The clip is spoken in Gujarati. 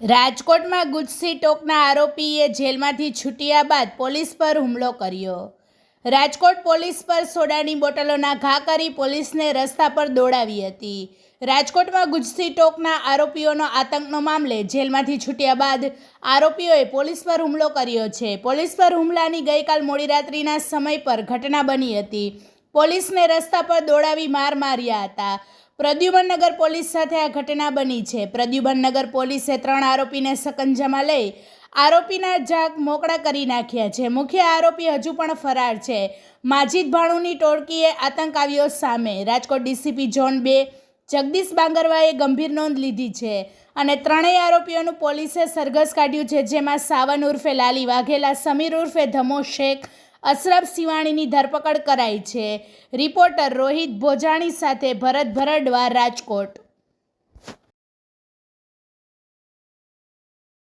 રાજકોટમાં ગુજસી ટોકના આરોપીએ જેલમાંથી છૂટ્યા બાદ પોલીસ પર હુમલો કર્યો. રાજકોટ પોલીસ પર સોડાની બોટલોના ઘા કરી પોલીસને રસ્તા પર દોડાવી હતી. રાજકોટમાં ગુજસી ટોકના આરોપીઓનો આતંકનો મામલે જેલમાંથી છૂટ્યા બાદ આરોપીઓએ પોલીસ પર હુમલો કર્યો છે. પોલીસ પર હુમલાની ગઈકાલ મોડી રાત્રિના સમય પર ઘટના બની હતી. પોલીસને રસ્તા પર દોડાવી માર માર્યા હતા. પ્રદ્યુમનનગર પોલીસ સાથે આ ઘટના બની છે. પ્રદ્યુમનનગર પોલીસે ત્રણ આરોપીને સકંજામાં લઈ આરોપીના જાગ મોકળા કરી નાખ્યા છે. મુખ્ય આરોપી હજુ પણ ફરાર છે. માજીદ ભાણુની ટોળકીએ આતંક આવ્યો સામે. રાજકોટ ડીસીપી ઝોન બે જગદીશ બાંગરવાએ ગંભીર નોંધ લીધી છે અને ત્રણેય આરોપીઓનું પોલીસે સરઘસ કાઢ્યું છે, જેમાં સાવન ઉર્ફે લાલી વાઘેલા, સમીર ઉર્ફે ધમો શેખ અશરફ સિવાણીની ધરપકડ કરાઈ છે. રિપોર્ટર રોહિત ભોજાણી સાથે ભરત ભરડવા રાજકોટ.